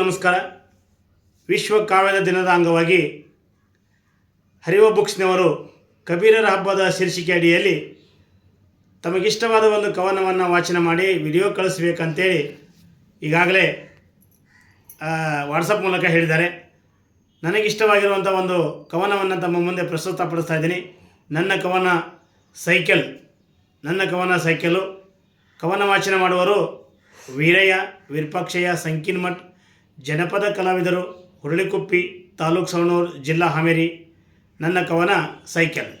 ನಮಸ್ಕಾರ. ವಿಶ್ವ ಕಾವ್ಯದ ದಿನದ ಅಂಗವಾಗಿ ಹರಿವ ಬುಕ್ಸ್ನವರು ಕಬೀರರ ಹಬ್ಬದ ಶೀರ್ಷಿಕೆ ಅಡಿಯಲ್ಲಿ ತಮಗಿಷ್ಟವಾದ ಒಂದು ಕವನವನ್ನು ವಾಚನ ಮಾಡಿ ವಿಡಿಯೋ ಕಳಿಸ್ಬೇಕಂತೇಳಿ ಈಗಾಗಲೇ ವಾಟ್ಸಪ್ ಮೂಲಕ ಹೇಳಿದ್ದಾರೆ. ನನಗಿಷ್ಟವಾಗಿರುವಂಥ ಒಂದು ಕವನವನ್ನು ತಮ್ಮ ಮುಂದೆ ಪ್ರಸ್ತುತಪಡಿಸ್ತಾ ಇದ್ದೀನಿ. ನನ್ನ ಕವನ ಸೈಕಲ್, ನನ್ನ ಕವನ ಸೈಕಲು. ಕವನ ವಾಚನ ಮಾಡುವರು ವೀರಯ್ಯ, ವಿರೂಪಾಕ್ಷಯ್ಯ, ಸಂಕೀನ್ಮಠ್ ಜನಪದ ಕಲಾವಿದರು ಹುರುಳಿಕುಪ್ಪಿ, ತಾಲೂಕು ಸವಣೂರು, ಜಿಲ್ಲಾ ಹಾವೇರಿ, ನನ್ನ ಕವನ ಸೈಕಲ್.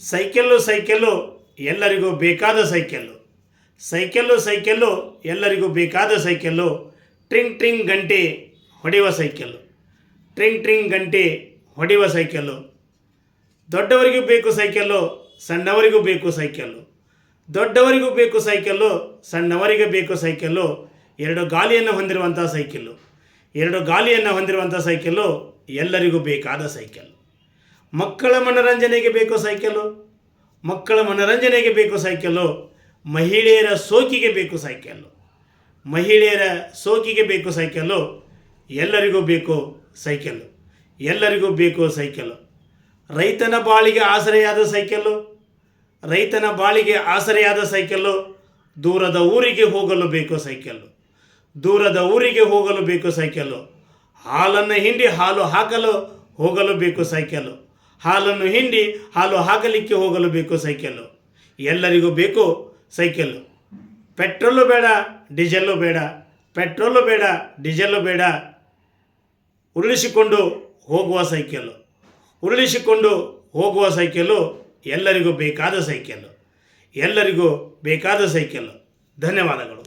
ಸೈಕಲ್ಲು ಸೈಕಲ್ಲು ಎಲ್ಲರಿಗೂ ಬೇಕಾದ ಸೈಕಲ್ಲು. ಸೈಕಲ್ಲು ಸೈಕಲ್ಲು ಎಲ್ಲರಿಗೂ ಬೇಕಾದ ಸೈಕಲ್ಲು. ಟ್ರಿಂಗ್ ಟ್ರಿಂಗ್ ಗಂಟೆ ಹೊಡೆಯುವ ಸೈಕಲ್ಲು. ಟ್ರಿಂಗ್ ಟ್ರಿಂಗ್ ಗಂಟೆ ಹೊಡೆಯುವ ಸೈಕಲ್ಲು. ದೊಡ್ಡವರಿಗೂ ಬೇಕು ಸೈಕಲ್ಲು, ಸಣ್ಣವರಿಗೂ ಬೇಕು ಸೈಕಲ್ಲು. ದೊಡ್ಡವರಿಗೂ ಬೇಕು ಸೈಕಲ್ಲು, ಸಣ್ಣವರಿಗೆ ಬೇಕು ಸೈಕಲ್ಲು. ಎರಡು ಗಾಲಿಯನ್ನು ಹೊಂದಿರುವಂಥ ಸೈಕಲ್ಲು. ಎರಡು ಗಾಲಿಯನ್ನು ಹೊಂದಿರುವಂಥ ಸೈಕಲ್ಲು ಎಲ್ಲರಿಗೂ ಬೇಕಾದ ಸೈಕಲ್. ಮಕ್ಕಳ ಮನರಂಜನೆಗೆ ಬೇಕು ಸೈಕಲ್ಲು, ಮಕ್ಕಳ ಮನರಂಜನೆಗೆ ಬೇಕು ಸೈಕಲ್ಲು, ಮಹಿಳೆಯರ ಸೋಕಿಗೆ ಬೇಕು ಸೈಕಲ್ಲು. ಮಹಿಳೆಯರ ಸೋಕಿಗೆ ಬೇಕು ಸೈಕಲ್ಲು, ಎಲ್ಲರಿಗೂ ಬೇಕು ಸೈಕಲ್ಲು. ಎಲ್ಲರಿಗೂ ಬೇಕು ಸೈಕಲ್ಲು. ರೈತನ ಬಾಳಿಗೆ ಆಸರೆಯಾದ ಸೈಕಲ್ಲು, ರೈತನ ಬಾಳಿಗೆ ಆಸರೆಯಾದ ಸೈಕಲ್ಲು, ದೂರದ ಊರಿಗೆ ಹೋಗಲು ಬೇಕು ಸೈಕಲ್ಲು. ದೂರದ ಊರಿಗೆ ಹೋಗಲು ಬೇಕು ಸೈಕಲ್ಲು. ಹಾಲನ್ನು ಹಿಂಡಿ ಹಾಲು ಹಾಕಲು ಹೋಗಲು ಬೇಕು ಸೈಕಲ್ಲು. ಹಾಲನ್ನು ಹಿಂಡಿ ಹಾಲು ಹಾಕಲಿಕ್ಕೆ ಹೋಗಲು ಬೇಕು ಸೈಕಲ್ಲು. ಎಲ್ಲರಿಗೂ ಬೇಕು ಸೈಕಲ್ಲು. ಪೆಟ್ರೋಲು ಬೇಡ, ಡೀಸೆಲ್ಲು ಬೇಡ, ಪೆಟ್ರೋಲು ಬೇಡ, ಡೀಸೆಲ್ಲು ಬೇಡ. ಉರುಳಿಸಿಕೊಂಡು ಹೋಗುವ ಸೈಕಲ್ಲು. ಉರುಳಿಸಿಕೊಂಡು ಹೋಗುವ ಸೈಕಲ್ಲು ಎಲ್ಲರಿಗೂ ಬೇಕಾದ ಸೈಕಲ್ಲು. ಎಲ್ಲರಿಗೂ ಬೇಕಾದ ಸೈಕಲ್ಲು. ಧನ್ಯವಾದಗಳು.